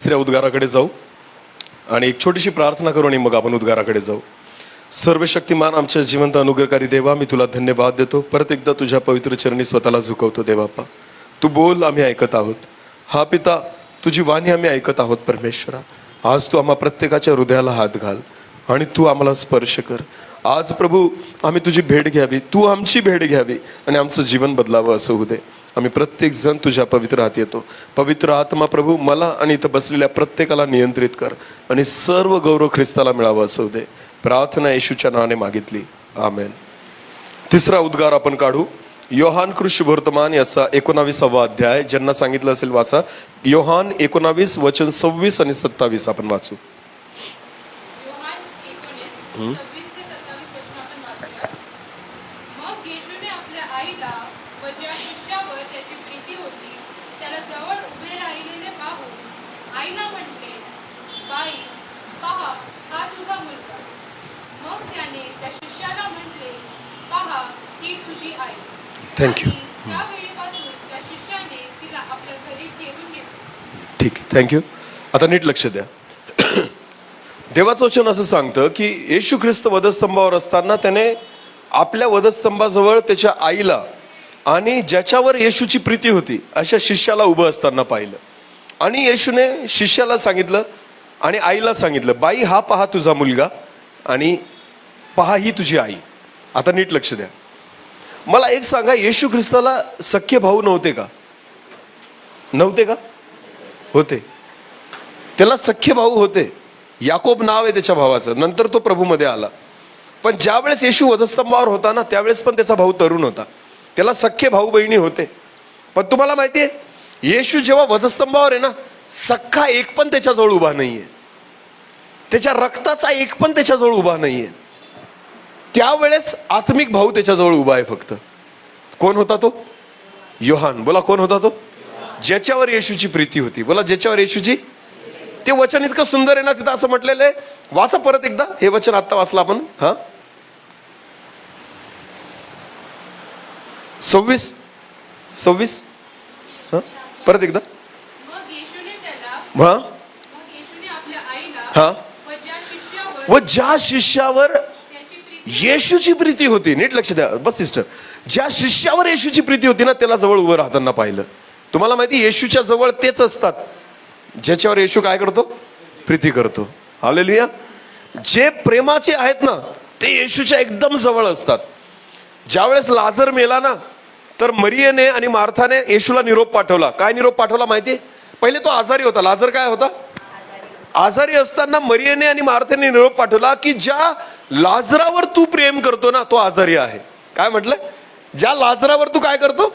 तिसऱ्या उद्गाराकडे जाऊ आणि एक छोटीशी प्रार्थना करू आणि मग आपण उद्गाराकडे जाऊ. सर्व शक्तिमान आमच्या जिवंत अनुग्रहकारी देवा मी तुला धन्यवाद देतो. परत एकदा तुझ्या पवित्र चरणी स्वतःला झुकवतो देवापा तू बोल आम्ही ऐकत आहोत. हा पिता तुझी वाणी आम्ही ऐकत आहोत परमेश्वरा. आज तू आम्हा प्रत्येकाच्या हृदयाला हात घाल आणि तू आम्हाला स्पर्श कर. आज प्रभू आम्ही तुझी भेट घ्यावी. तू आमची भेट घ्यावी आणि आमचं जीवन बदलावं असं होऊ दे. आम्ही प्रत्येक जण तुझ्या पवित्र हात येतो. पवित्र आत्मा प्रभू मला आणि इथं बसलेल्या प्रत्येकाला नियंत्रित कर आणि सर्व गौरव ख्रिस्ताला मिळावं असं दे. प्रार्थना येशूच्या नावाने मागितली. आमेन. तिसरा उद्गार आपण काढू. योहान कृषी वर्तमान याचा एकोणावीसावा अध्याय. ज्यांना सांगितलं असेल वाचा. योहान एकोणावीस वचन सव्वीस आणि सत्तावीस आपण वाचू योहान 19, 26 ते 27 वचन आपण वाचूया. मग येशूने आपल्या आईला व ज्या शिष्यावर त्याची प्रीती होती त्याला जवळ उभे राहिलेले पाहून आईला म्हटले बाई पहा हा तुझा मुलगा मग त्याने त्या शिष्याला म्हटले पहा ही तुझी आई Thank you. आणि त्यावेळीपासून त्या शिष्याने तिला आपल्या घरी ठेवून थँक्यू ठीक आहे. थँक्यू आता नीट लक्ष द्या. देवाचं वचन असं सांगतं की येशू ख्रिस्त वधस्तंभावर असताना त्याने आपल्या वधस्तंभाजवळ त्याच्या आईला आणि ज्याच्यावर येशूची प्रीती होती अशा शिष्याला उभं असताना पाहिलं. आणि येशूने शिष्याला सांगितलं आणि आईला सांगितलं बाई हा पहा तुझा मुलगा आणि पहा ही तुझी आई. आता नीट लक्ष द्या. मला एक सांगा येशू ख्रिस्ताला सख्य भाऊ नव्हते का? नव्हते का? होते. त्याला सख्य भाऊ होते. याकोब नाव आहे त्याच्या भावाचं. नंतर तो प्रभूमध्ये आला. पण ज्यावेळेस येशू वधस्तंभावर होता ना त्यावेळेस पण त्याचा भाऊ तरुण होता. त्याला सख्खे भाऊ बहिणी होते. पण तुम्हाला माहिती आहे येशू जेव्हा वधस्तंभावर आहे ना सख्खा एक पण त्याच्याजवळ उभा नाहीये. त्याच्या रक्ताचा एक पण त्याच्याजवळ उभा नाहीये. त्यावेळेस आत्मिक भाऊ त्याच्याजवळ उभा आहे फक्त. कोण होता तो? योहान. बोला कोण होता तो? ज्याच्यावर येशूची प्रीती होती. बोला ज्याच्यावर येशूची? ते वचन इतकं सुंदर आहे ना तिथं असं म्हटलेलं आहे. वाचा परत एकदा. हे वचन आत्ता वाचलं आपण. हा? सव्वीस? सव्वीस? हा? परत एकदा. हा? हा. व ज्या शिष्यावर येशूची प्रीती होती नीट लक्ष द्या. बस सिस्टर ज्या शिष्यावर येशूची प्रीती होती ना त्याला जवळ उभं राहताना पाहिलं. तुम्हाला माहिती येशूच्या जवळ तेच असतात. ज्याच्यावर येशू काय करतो? प्रीती करतो. हालेलुया जे प्रेमाचे आहेत ना ते येशूच्या एकदम जवळ असतात. ज्यावेळेस लाजर मेला ना तर मरियेने आणि मार्थाने येशूला निरोप पाठवला. काय निरोप पाठवला माहिती? पहिले तो आजारी होता. लाजर काय होता? आजारी असताना मरियेने आणि मार्थेने निरोप पाठवला की ज्या लाजरावर तू प्रेम करतो ना तो आजारी आहे. काय म्हटलं? ज्या लाजरावर तू काय करतो?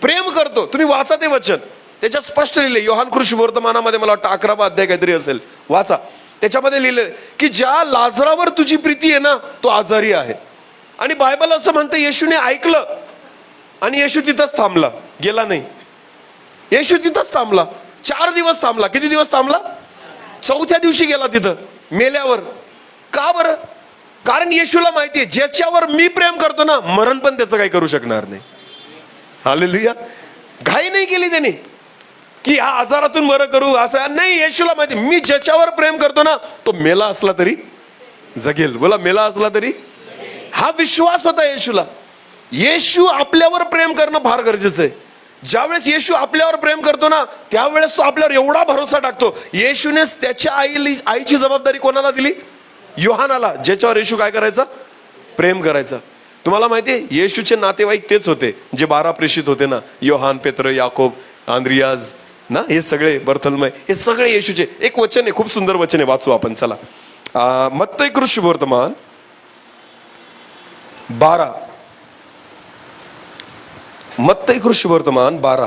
प्रेम करतो. तुम्ही वाचा ते वचन. त्याच्यात स्पष्ट लिहिले योहान कृषी वर्तमानामध्ये मला वाटतं अकरावा अध्याय काहीतरी असेल. वाचा. त्याच्यामध्ये लिहिले की ज्या लाजरावर तुझी प्रीती आहे ना तो आजारी आहे. आणि बायबल असं म्हणतं येशूने ऐकलं आणि येशू तिथंच थांबला. गेला नाही. येशू तिथंच थांबला. चार दिवस थांबला. किती दिवस थांबला? चौथ्या दिवशी गेला तिथं मेल्यावर. का बरं? कारण येशूला माहितीये ज्याच्यावर मी प्रेम करतो ना मरण पण त्याचं काही करू शकणार नाही. हालेलुया घाई नाही केली त्याने. की हा आजारातून बरं करू असं नाही येशूला माहिती मी ज्याच्यावर प्रेम करतो ना तो मेला असला तरी जगेल. बोला मेला असला तरी? हा विश्वास होता येशूला. येशू आपल्यावर प्रेम करणं फार गरजेचं आहे. ज्यावेळेस येशू आपल्यावर प्रेम करतो ना त्यावेळेस तो आपल्यावर एवढा भरोसा टाकतो. येशूनेच त्याच्या आईली आईची जबाबदारी कोणाला दिली? योहानाला ज्याच्यावर येशू काय करायचा? प्रेम करायचा. तुम्हाला माहिती आहे येशूचे नातेवाईक तेच होते जे बारा प्रेषित होते ना योहान पेत्र याकोब आंद्रियाज ना हे सगळे बर्थलमय हे सगळे येशूचे एक वचन आहे खूप सुंदर वचन आहे वाचू आपण चला. अं, मत्तई कृष्ण वर्तमान बारा. मत्तई कृषी वर्तमान बारा.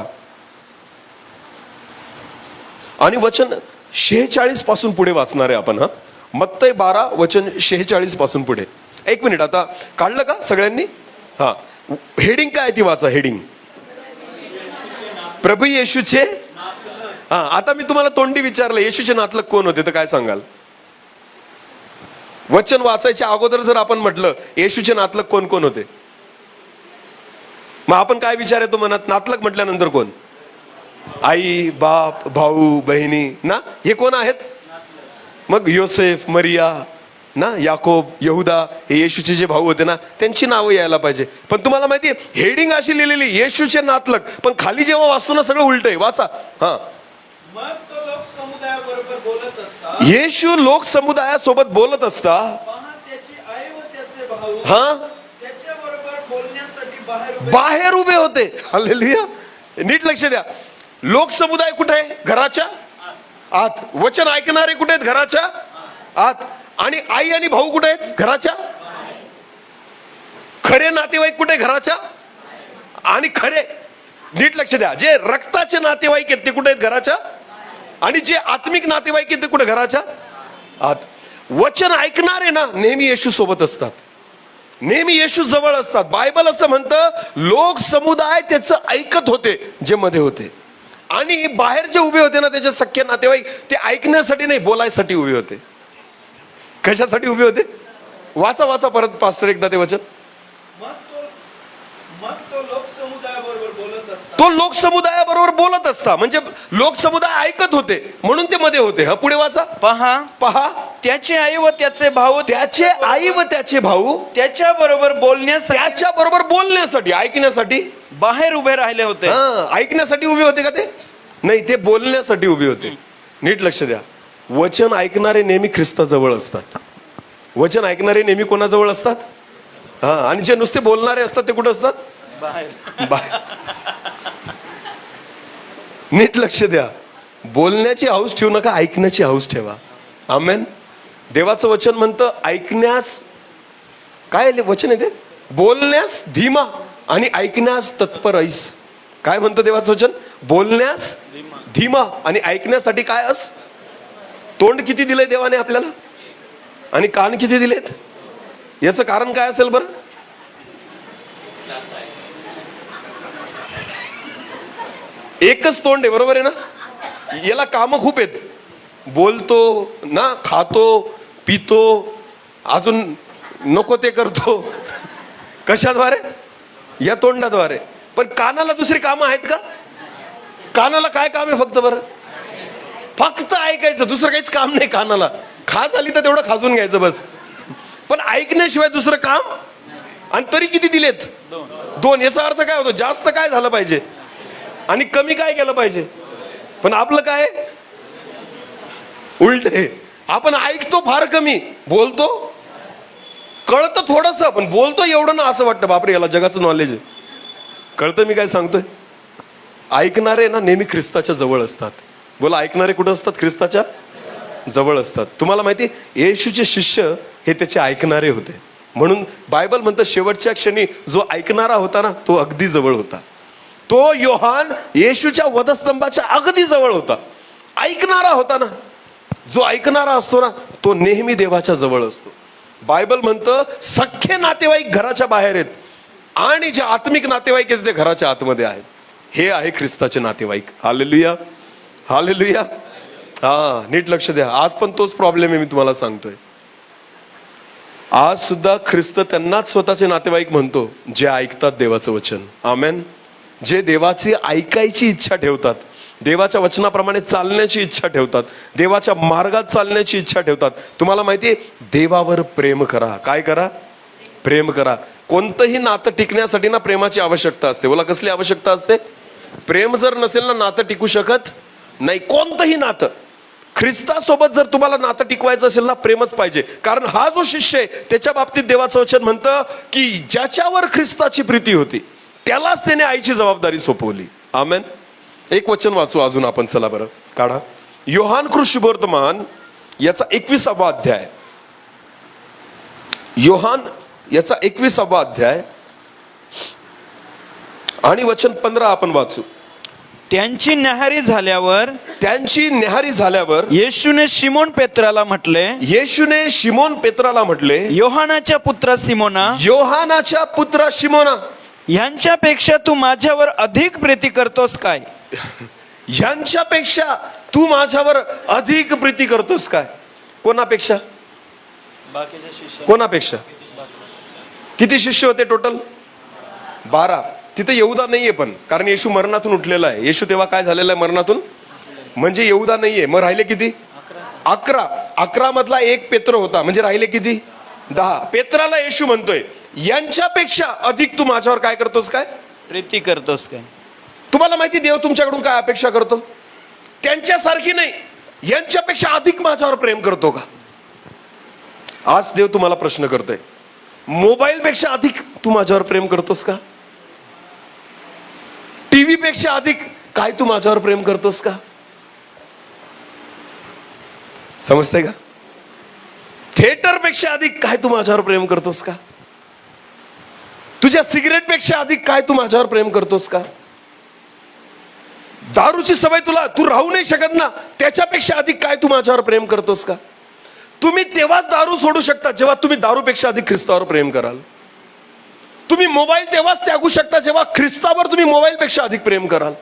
आणि वचन शेहेचाळीसपासून पुढे वाचणार आहे आपण हा? मत्तय बारा वचन शेहेचाळीसपासून पुढे. एक मिनिट आता काढलं का सगळ्यांनी? हा. हेडिंग काय आहे ती वाचा हेडिंग. प्रभू येशूचे? हा आता मी तुम्हाला तोंडी विचारलं येशूचे नातलक कोण होते तर काय सांगाल? वचन वाचायच्या अगोदर जर आपण म्हटलं येशूचे नातलक कोण कोण होते? मग आपण काय विचार येतो मनात? नातलग म्हटल्यानंतर कोण? आई बाप भाऊ बहिणी ना? हे कोण आहेत? मग योसेफ मरिया ना? याकोब यहुदा हे येशूचे जे भाऊ होते ना त्यांची नावं यायला पाहिजे. पण तुम्हाला माहिती आहे हेडिंग अशी लिहिलेली येशूचे नातलग. पण खाली जेव्हा वाचतो ना सगळं उलट आहे. वाचा. हा. येशू लोक समुदायासोबत बोलत असता हा? बाहेर उभे होते. हालेलुया नीट लक्ष द्या. लोक समुदाय कुठे आहे? घराच्या? आत. वचन ऐकणारे कुठे आहेत? घराच्या? आत. आणि आई आणि भाऊ कुठे आहेत? घराच्या? खरे नातेवाईक कुठे? घराच्या? आणि खरे. नीट लक्ष द्या. जे रक्ताचे नातेवाईक आहेत ते कुठे आहेत? घराच्या? आणि जे आत्मिक नातेवाईक आहेत ते कुठे? घराच्या? आत. वचन ऐकणारे ना नेहमी येशू सोबत असतात. नेहमी येशू जवळ असतात. बायबल असं म्हणतं लोक समुदाय त्याचं ऐकत होते जे मध्ये होते. आणि बाहेर जे उभे होते ना त्याचे सख्य नातेवाईक ते ऐकण्यासाठी नाही बोलायसाठी उभे होते. कशासाठी उभे होते? वाचा वाचा परत पास्टर एकदा ते वचन मग तो मग तो लोक समुदायाबरोबर बोलत असता तो लोक समुदायाबरोबर बोलत असता. म्हणजे लोक समुदाय ऐकत होते. म्हणून ते मध्ये होते. हा पुढे वाचा. पहा. पहा. त्याची आई व त्याचे भाऊ त्याचे आई व त्याचे भाऊ त्याच्या बरोबर बोलण्यासाठी त्याच्या बरोबर बोलण्यासाठी ऐकण्यासाठी. बाहेर उभे राहिले होते. हा ऐकण्यासाठी उभे होते का ते? नाही ते बोलण्यासाठी उभे होते. नीट लक्ष द्या. वचन ऐकणारे नेहमी ख्रिस्ताजवळ असतात. वचन ऐकणारे नेहमी कोणाजवळ असतात? हा आणि जे नुसते बोलणारे असतात ते कुठं असतात? बाहेर. बा- नीट लक्ष द्या. बोलण्याची हौस ठेवू नका ऐकण्याची हौस ठेवा. आमेन. देवाचं वचन म्हणतं ऐकण्यास काय वचन आहे ते? बोलण्यास धीमा आणि ऐकण्यास तत्पर ऐस. काय म्हणतं देवाचं वचन? बोलण्यास धीमा आणि ऐकण्यासाठी काय अस? तोंड किती दिलंय देवाने आपल्याला? आणि कान किती दिलेत? याचं कारण काय असेल बरं? एकच तोंड आहे बरोबर आहे ना? याला कामं खूप आहेत. बोलतो ना खातो पितो अजून नको ते करतो. कशाद्वारे? या तोंडाद्वारे. पण कानाला दुसरी कामं आहेत का? कानाला काय काम आहे फक्त बरं? फक्त ऐकायचं दुसरं काहीच काम नाही कानाला. खाज आली तर तेवढं खाजून घ्यायचं बस. पण ऐकण्याशिवाय दुसरं काम? आणि तरी किती दिलेत? दोन. याचा अर्थ काय होतो? जास्त काय झालं पाहिजे? आणि कमी काय केलं पाहिजे? पण आपलं काय? उलट आहे. आपण ऐकतो फार कमी. बोलतो? कळतं थोडस पण बोलतो एवढं ना असं वाटतं. बापरे याला जगाचं नॉलेज आहे. कळतं मी काय सांगतोय? ऐकणारे ना नेहमी ख्रिस्ताच्या जवळ असतात. बोला ऐकणारे कुठं असतात? ख्रिस्ताच्या जवळ असतात. तुम्हाला माहिती येशूचे शिष्य हे त्याचे ऐकणारे होते. म्हणून बायबल म्हणतं शेवटच्या क्षणी जो ऐकणारा होता ना तो अगदी जवळ होता. तो योहान येशूच्या वधस्तंभाच्या अगदी जवळ होता. ऐकणारा होता ना. जो ऐकणारा असतो ना तो नेहमी देवाच्या जवळ असतो. बायबल म्हणतं सख्खे नातेवाईक घराच्या बाहेर आहेत आणि जे आत्मिक नातेवाईक आहेत ते घराच्या आतमध्ये आहेत. हे आहे ख्रिस्ताचे नातेवाईक. हालेलुया. हालेलुया. हा नीट लक्ष द्या. आज पण तोच प्रॉब्लेम आहे मी तुम्हाला सांगतोय. आज सुद्धा ख्रिस्त त्यांनाच स्वतःचे नातेवाईक म्हणतो जे ऐकतात देवाचं वचन. आमेन. जे देवाची ऐकायची इच्छा ठेवतात देवाच्या वचनाप्रमाणे चालण्याची इच्छा ठेवतात देवाच्या मार्गात चालण्याची इच्छा ठेवतात. तुम्हाला माहिती आहे देवावर प्रेम करा. काय करा? प्रेम करा. कोणतंही नातं टिकण्यासाठी ना प्रेमाची आवश्यकता असते. बोला कसली आवश्यकता असते? प्रेम जर नसेल ना नातं टिकू शकत नाही. कोणतंही नातं. ख्रिस्तासोबत जर तुम्हाला नातं टिकवायचं असेल ना प्रेमच पाहिजे. कारण हा जो शिष्य आहे त्याच्या बाबतीत देवाचं वचन म्हणतं की ज्याच्यावर ख्रिस्ताची प्रीती होती त्यालाच त्याने आईची जबाबदारी सोपवली. आमेन. एक वचन वाचू अजून आपण चला बरं. काढा. योहान कृषी वर्तमान याचा एकविसावा अध्याय. योहान याचा एकविसावा अध्याय. आणि वचन पंधरा आपण वाचू. त्यांची न्याहारी झाल्यावर त्यांची न्याहारी झाल्यावर येशूने शिमोन पेत्राला म्हटले येशूने शिमोन पेत्राला म्हटले योहानाच्या पुत्रा सिमोना योहानाच्या पुत्रा शिमोना. ह्यांच्यापेक्षा तू माझ्यावर अधिक प्रीती करतोस काय? यांच्यापेक्षा तू माझ्यावर अधिक प्रीती करतोस काय? कोणापेक्षा? कोणापेक्षा? किती शिष्य होते टोटल बारा. तिथं येऊदा नाहीये पण कारण येशू मरणातून उठलेला आहे. येशू तेव्हा काय झालेला आहे मरणातून? म्हणजे येऊदा नाहीये. मग राहिले किती? अकरा. अकरा मधला एक पेत्र होता. म्हणजे राहिले किती? दहा. पेत्राला येशू म्हणतोय. यांच्यापेक्षा अधिक तू माझ्यावर काय करतोस काय? प्रीती करतोस काय? तुम्हाला माहिती देव तुमच्याकडून काय अपेक्षा करतो? त्यांच्यासारखी नाही यांच्यापेक्षा अधिक माझ्यावर प्रेम करतो का? आज देव तुम्हाला प्रश्न करतोय मोबाईल पेक्षा अधिक तू माझ्यावर प्रेम करतोस का? टीव्ही पेक्षा अधिक काय तू माझ्यावर प्रेम करतोस का? समजतंय का? थिएटरपेक्षा अधिक काय तू माझ्यावर प्रेम करतोस का? तुझ्या सिगरेटपेक्षा अधिक काय तू माझ्यावर प्रेम करतोस का? दारूची सवय तुला तू राहू नाही शकत ना त्याच्यापेक्षा अधिक काय तू माझ्यावर प्रेम करतोस का? तुम्ही तेव्हाच दारू सोडू शकता जेव्हा तुम्ही दारूपेक्षा अधिक ख्रिस्तावर प्रेम कराल. तुम्ही मोबाईल तेव्हाच त्यागू शकता जेव्हा ख्रिस्तावर तुम्ही मोबाईलपेक्षा अधिक प्रेम कराल.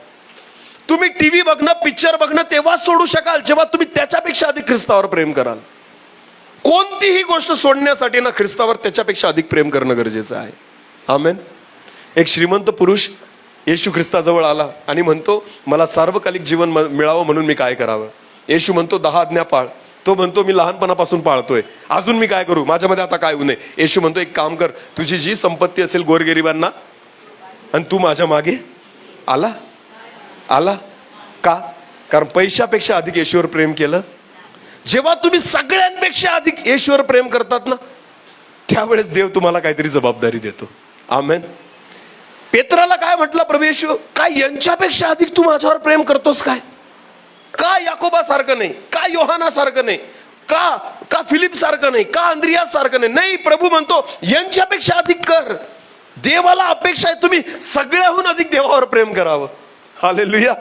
तुम्ही टीव्ही बघणं पिक्चर बघणं तेव्हाच सोडू शकाल जेव्हा तुम्ही त्याच्यापेक्षा अधिक ख्रिस्तावर प्रेम कराल. कोणतीही गोष्ट सोडण्यासाठी ना ख्रिस्तावर त्याच्यापेक्षा अधिक प्रेम करणं गरजेचं आहे. आमेन. एक श्रीमंत पुरुष येशू ख्रिस्ताजवळ आला आणि म्हणतो मला सार्वकालिक जीवन म- मिळावं म्हणून मी काय करावं? येशू म्हणतो दहा आज्ञा पाळ. तो म्हणतो मी लहानपणापासून पाळतोय. अजून मी काय करू? माझ्यामध्ये आता काय होऊ नये येशू म्हणतो एक काम कर. तुझी जी संपत्ती असेल गोरगरिबांना आणि तू माझ्या मागे आला. आला. का? कारण पैशापेक्षा अधिक येशूवर प्रेम केलं. जेव्हा तुम्ही सगळ्यांपेक्षा अधिक येशूवर प्रेम करतात ना त्यावेळेस देव तुम्हाला काहीतरी जबाबदारी देतो. आमेन. पेत्राला काय म्हटलं प्रवेश काय यांच्यापेक्षा अधिक तू माझ्यावर प्रेम करतोस काय? का याकोबा सारखं नाही? का योहाना सारखं नाही? का का फिलिप सारखं नाही? का अंद्रिया सारखं नाही? नाही प्रभू म्हणतो यांच्यापेक्षा अधिक कर. देवाला अपेक्षा आहे तुम्ही सगळ्याहून अधिक देवावर प्रेम करावं. हालेलुया.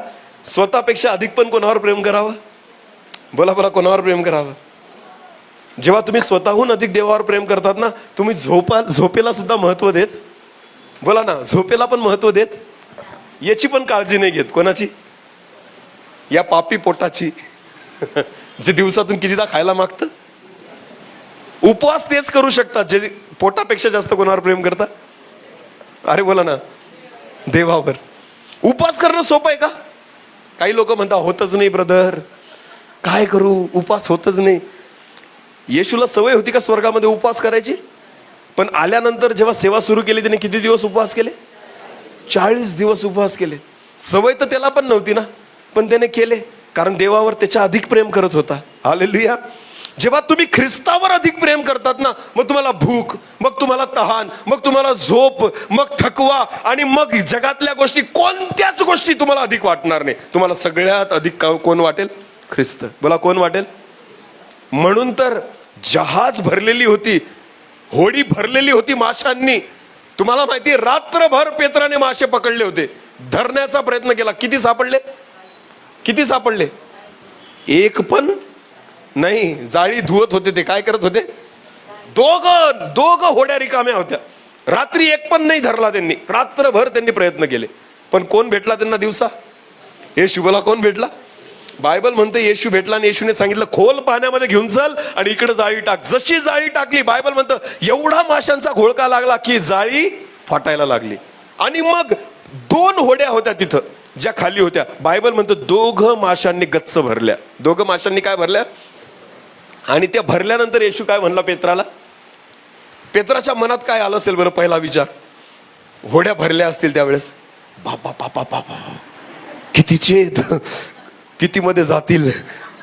स्वतःपेक्षा अधिक पण कोणावर प्रेम करावं? बोला बोला कोणावर प्रेम करावं? जेव्हा तुम्ही स्वतःहून अधिक देवावर प्रेम करतात ना तुम्ही झोपा झोपेला सुद्धा महत्त्व देत बोला ना झोपेला पण महत्त्व देत? याची पण काळजी नाही घेत. कोणाची? या पापी पोटाची. जे दिवसातून कितीदा खायला मागतं? उपवास तेच करू शकतात जे पोटापेक्षा जास्त कोणावर प्रेम करता? अरे बोला ना देवावर. उपवास करणं सोपं आहे का? काही लोक म्हणतात होतच नाही ब्रदर काय करू? उपवास होतच नाही. येशूला सवय होती का स्वर्गामध्ये उपवास करायची? पण आल्यानंतर जेव्हा सेवा सुरू केली त्याने किती दिवस उपवास केले? चाळीस दिवस उपवास केले. सवय तर त्याला पण नव्हती ना. पण त्याने केले कारण देवावर त्याच्या अधिक प्रेम करत होता. हालेलुया जेव्हा तुम्ही ख्रिस्तावर अधिक प्रेम करतात ना मग तुम्हाला भूक मग तुम्हाला तहान मग तुम्हाला झोप मग थकवा आणि मग जगातल्या गोष्टी कोणत्याच गोष्टी तुम्हाला अधिक वाटणार नाही. तुम्हाला सगळ्यात अधिक का- कोण वाटेल? ख्रिस्त. बोला कोण वाटेल? म्हणून तर जहाज भरलेली होती होडी भरलेली होती माशांनी. तुम्हाला माहिती रात्रभर पेत्राने मासे पकडले होते. धरण्याचा प्रयत्न केला. किती सापडले? किती सापडले? एक पण नाही. जाळी धुवत होते ते. काय करत होते? दोघ दोघ होड्या रिकाम्या होत्या. रात्री एक पण नाही धरला त्यांनी. रात्रभर त्यांनी प्रयत्न केले. पण कोण भेटला त्यांना दिवसा? हे शुभला कोण भेटला? बायबल म्हणते येशू भेटला आणि येशूने सांगितलं खोल पाण्यामध्ये घेऊन चल आणि इकडे जाळी टाक. जशी जाळी टाकली बायबल म्हणतं एवढा माशांचा घोळका लागला की जाळी फाटायला लागली. आणि मग दोन होड्या होत्या तिथं ज्या खाली होत्या. बायबल म्हणतं दोघं माशांनी गच्च भरल्या. दोघं माशांनी काय भरल्या? आणि त्या भरल्यानंतर येशू काय म्हणला पेत्राला? पेत्राच्या मनात काय आलं असेल बरं पहिला विचार? होड्या भरल्या असतील त्यावेळेस. बापा बापा बापा कितीचे कितीमध्ये जातील?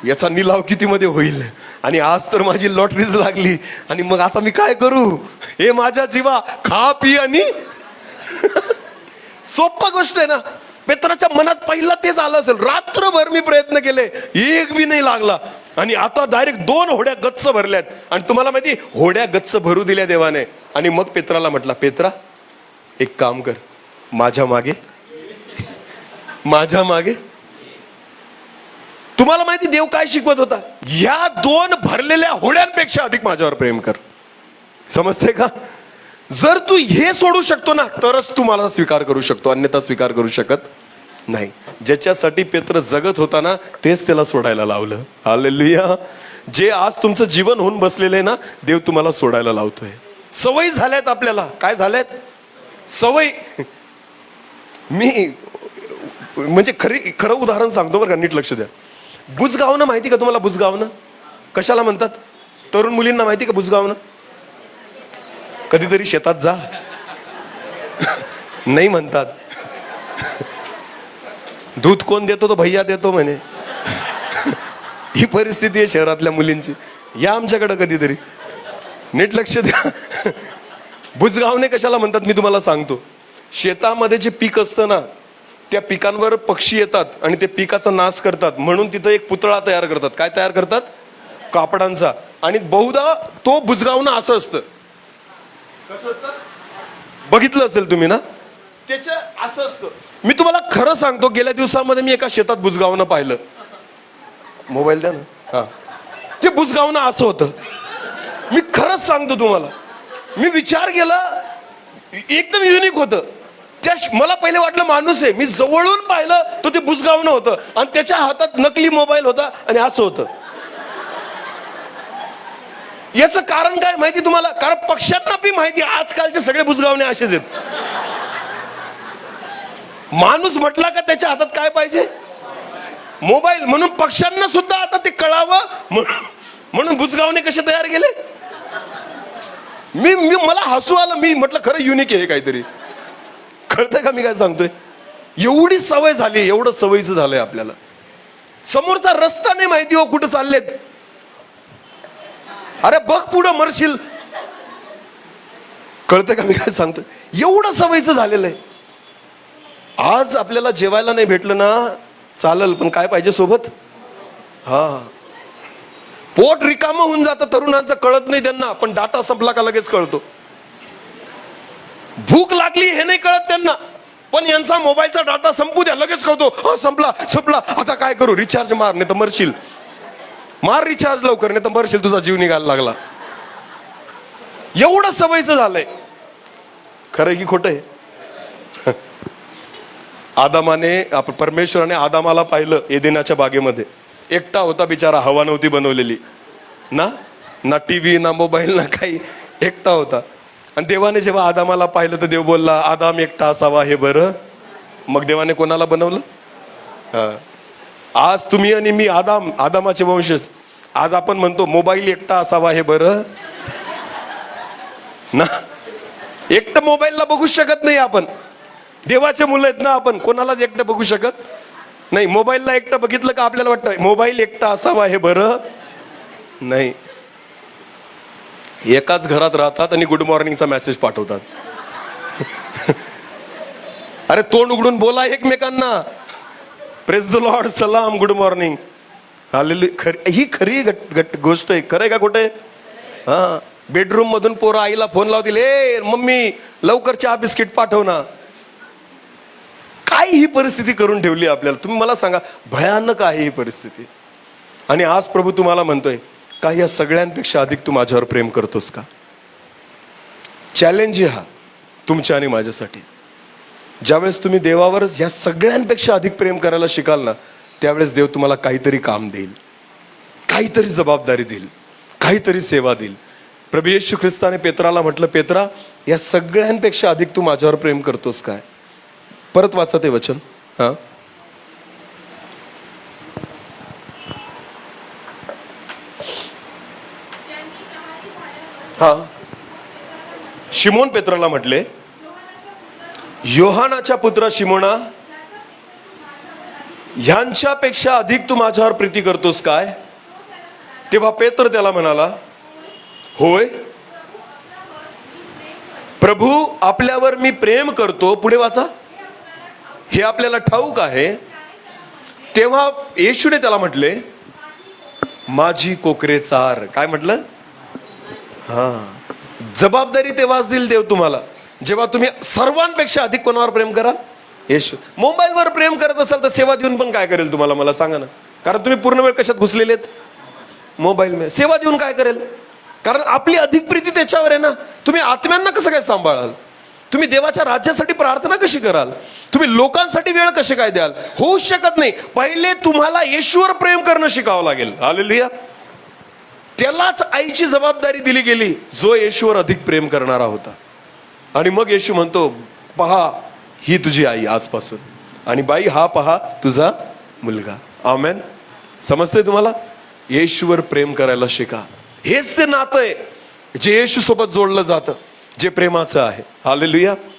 याचा निलाव कितीमध्ये होईल? आणि आज तर माझी लॉटरीच लागली. आणि मग आता मी काय करू? हे माझ्या जीवा खा पी आणि सोप्पा गोष्ट आहे ना? पेत्राच्या मनात पहिला तेच आलं असेल. रात्रभर मी प्रयत्न केले. एक बी नाही लागला. आणि आता डायरेक्ट दोन होड्या गच्च भरल्यात. आणि तुम्हाला माहिती होड्या गच्च भरू दिल्या देवाने. आणि मग पेत्राला म्हटला पेत्रा एक काम कर. माझ्या मागे माझ्या मागे तुम्हाला माहिती देव काय शिकवत होता? या दोन भरलेल्या होड्यांपेक्षा अधिक माझ्यावर प्रेम कर. समजते का? जर तू हे सोडू शकतो ना तरच तू मला स्वीकार करू शकतो अन्यथा स्वीकार करू शकत नाही. ज्याच्यासाठी पेत्र जगत होता ना तेच त्याला सोडायला लावलं. आलेलुया जे आज तुमचं जीवन होऊन बसलेलं आहे ना देव तुम्हाला सोडायला लावतोय. सवयी झाल्यात आपल्याला. काय झाल्यात? सवय. मी म्हणजे खरी खरं उदाहरण सांगतो बरं का नीट लक्ष द्या. बुजगावनं माहिती का तुम्हाला बुजगावनं? कशाला म्हणतात? तरुण मुलींना माहिती का बुजगावनं? कधीतरी शेतात जा. नाही म्हणतात. दूध कोण देतो तो भैया देतो म्हणे. ही परिस्थिती आहे शहरातल्या मुलींची. या आमच्याकडं कधीतरी. नीट लक्ष द्या. बुजगावने कशाला म्हणतात मी तुम्हाला सांगतो. शेतामध्ये जे पीक असतं ना त्या पिकांवर पक्षी येतात आणि ते पिकाचा नाश करतात. म्हणून तिथं एक पुतळा तयार करतात. काय तयार करतात? कापडांचा. आणि बहुधा तो बुजगावणं असं असतं. कसं असतं? बघितलं असेल तुम्ही ना? त्याच्या असं असतं. मी तुम्हाला खरं सांगतो गेल्या दिवसामध्ये मी एका शेतात बुजगावणं पाहिलं. मोबाईल द्या ना. हा. ते बुजगावणं असं होतं. मी खरंच सांगतो तुम्हाला. मी विचार केला एकदम युनिक होतं. त्या मला पहिले वाटलं माणूस आहे. मी जवळून पाहिलं तर ते बुजगावणं होतं. आणि त्याच्या हातात नकली मोबाईल होता आणि असं होतं. याचं कारण काय माहिती तुम्हाला? कारण पक्षांना बी माहिती आजकालचे सगळे बुजगावणे असेच आहेत. माणूस म्हटला का त्याच्या हातात काय पाहिजे? मोबाईल. म्हणून पक्षांना सुद्धा आता ते कळावं. म्हणून- म्हणून कसे तयार केले? मी मी मला हसू आलं. मी म्हटलं खरं युनिक आहे काहीतरी. कळतंय का मी काय सांगतोय? एवढी सवय झाली एवढं सवयीचं झालंय आपल्याला. समोरचा रस्ता नाही माहिती हो कुठं चाललेत. अरे बघ पुढं मरशील. कळतंय का मी काय सांगतोय? एवढं सवयीचं झालेलं आहे. आज आपल्याला जेवायला नाही भेटलं ना चालल पण काय पाहिजे सोबत? हा. पोट रिकामं होऊन जातं तरुणांचं कळत नाही त्यांना पण डाटा संपला का लगेच कळतो. भूक लागली हे नाही कळत त्यांना. पण यांचा मोबाईलचा डाटा संपू द्या लगेच करतो. संपला संपला. आता काय करू? रिचार्ज मार नाही तर मरशील. मार रिचार्ज लवकर नाही तर मरशील तुझा जीव निघायला लागला. एवढं सवयचं झालंय. खरं की खोटं आहे? आदामाने आपण परमेश्वराने आदामाला पाहिलं एदेनाच्या बागेमध्ये. एकटा होता बिचारा हवा नव्हती बनवलेली. ना? ना टी व्ही ना मोबाईल ना काही. एकटा होता. आणि देवाने जेव्हा आदामाला पाहिलं तर देव बोलला आदाम एकटा असावा हे बरं. मग देवाने कोणाला बनवलं? हा. आज तुम्ही आणि मी आदाम आदामाचे वंशज. आज आपण म्हणतो मोबाईल एकटा असावा हे बरं. ना. एकटं मोबाईलला बघू शकत नाही आपण. देवाचे मुलं आहेत ना आपण कोणालाच एकटं बघू शकत नाही. मोबाईलला एकटं बघितलं का आपल्याला वाटतं मोबाईल एकटा असावा हे बरं? नाही. एकाच घरात राहतात आणि गुड मॉर्निंगचा मेसेज पाठवतात. अरे तोंड उघडून बोला एकमेकांना. प्रेस द लॉर्ड सलाम गुड मॉर्निंग. आलेली खरी ही खरी गट गट गोष्ट आहे. खरं आहे का कुठे? हा. बेडरूम मधून पोरं आईला फोन लावतील ए मम्मी लवकर चहा बिस्किट पाठव ना. काय ही परिस्थिती करून ठेवली आपल्याला? तुम्ही मला सांगा भयानक आहे ही परिस्थिती. आणि आज प्रभू तुम्हाला म्हणतोय का या सगळ्यांपेक्षा अधिक तू माझ्यावर प्रेम करतोस का? चॅलेंज हा तुमच्या आणि माझ्यासाठी. ज्यावेळेस तुम्ही देवावरच ह्या सगळ्यांपेक्षा अधिक प्रेम करायला शिकाल ना त्यावेळेस देव तुम्हाला काहीतरी काम देईल. काहीतरी जबाबदारी देईल. काहीतरी सेवा देईल. प्रभू येशू ख्रिस्ताने पेत्राला म्हटलं पेत्रा या सगळ्यांपेक्षा अधिक तू माझ्यावर प्रेम करतोस काय? परत वाचा ते वचन. हां? हा. शिमोन पेत्राला म्हटले योहानाच्या पुत्रा शिमोना ह्यांच्यापेक्षा अधिक तू माझ्यावर प्रीती करतोस काय? तेव्हा पेत्र त्याला म्हणाला होय प्रभू आपल्यावर मी प्रेम करतो. पुढे वाचा हे आपल्याला ठाऊक आहे. तेव्हा येशूने त्याला म्हटले माझी कोकरे चार. काय म्हटलं? हां. जबाबदारी तेव्हाच देईल देव तुम्हाला. जेव्हा तुम्ही सर्वांपेक्षा अधिक कोणावर प्रेम करा? येशू. मोबाईलवर प्रेम करत असाल तर सेवा देऊन पण काय करेल तुम्हाला? मला सांगा ना. कारण तुम्ही पूर्ण वेळ कशात घुसलेले आहेत? मोबाईलमध्ये सेवा देऊन काय करेल? कारण आपली अधिक प्रीती त्याच्यावर आहे ना. तुम्ही आत्म्यांना कसं काय सांभाळाल? तुम्ही देवाच्या राज्यासाठी प्रार्थना कशी कराल? तुम्ही लोकांसाठी वेळ कसे काय द्याल? होऊ शकत नाही. पहिले तुम्हाला येशूवर प्रेम करणं शिकावं लागेल. हालेलुया त्यालाच आईची जबाबदारी दिली गेली. जो येशूवर अधिक प्रेम करणारा होता. आणि मग येशू म्हणतो पहा ही तुझी आई आजपासून. आणि बाई हा पहा तुझा मुलगा. आमेन. समजतंय तुम्हाला? येशूवर प्रेम करायला शिका. हेच ते नातं आहे जे येशू सोबत जोडलं जातं जे प्रेमाचं आहे. हालेलुया.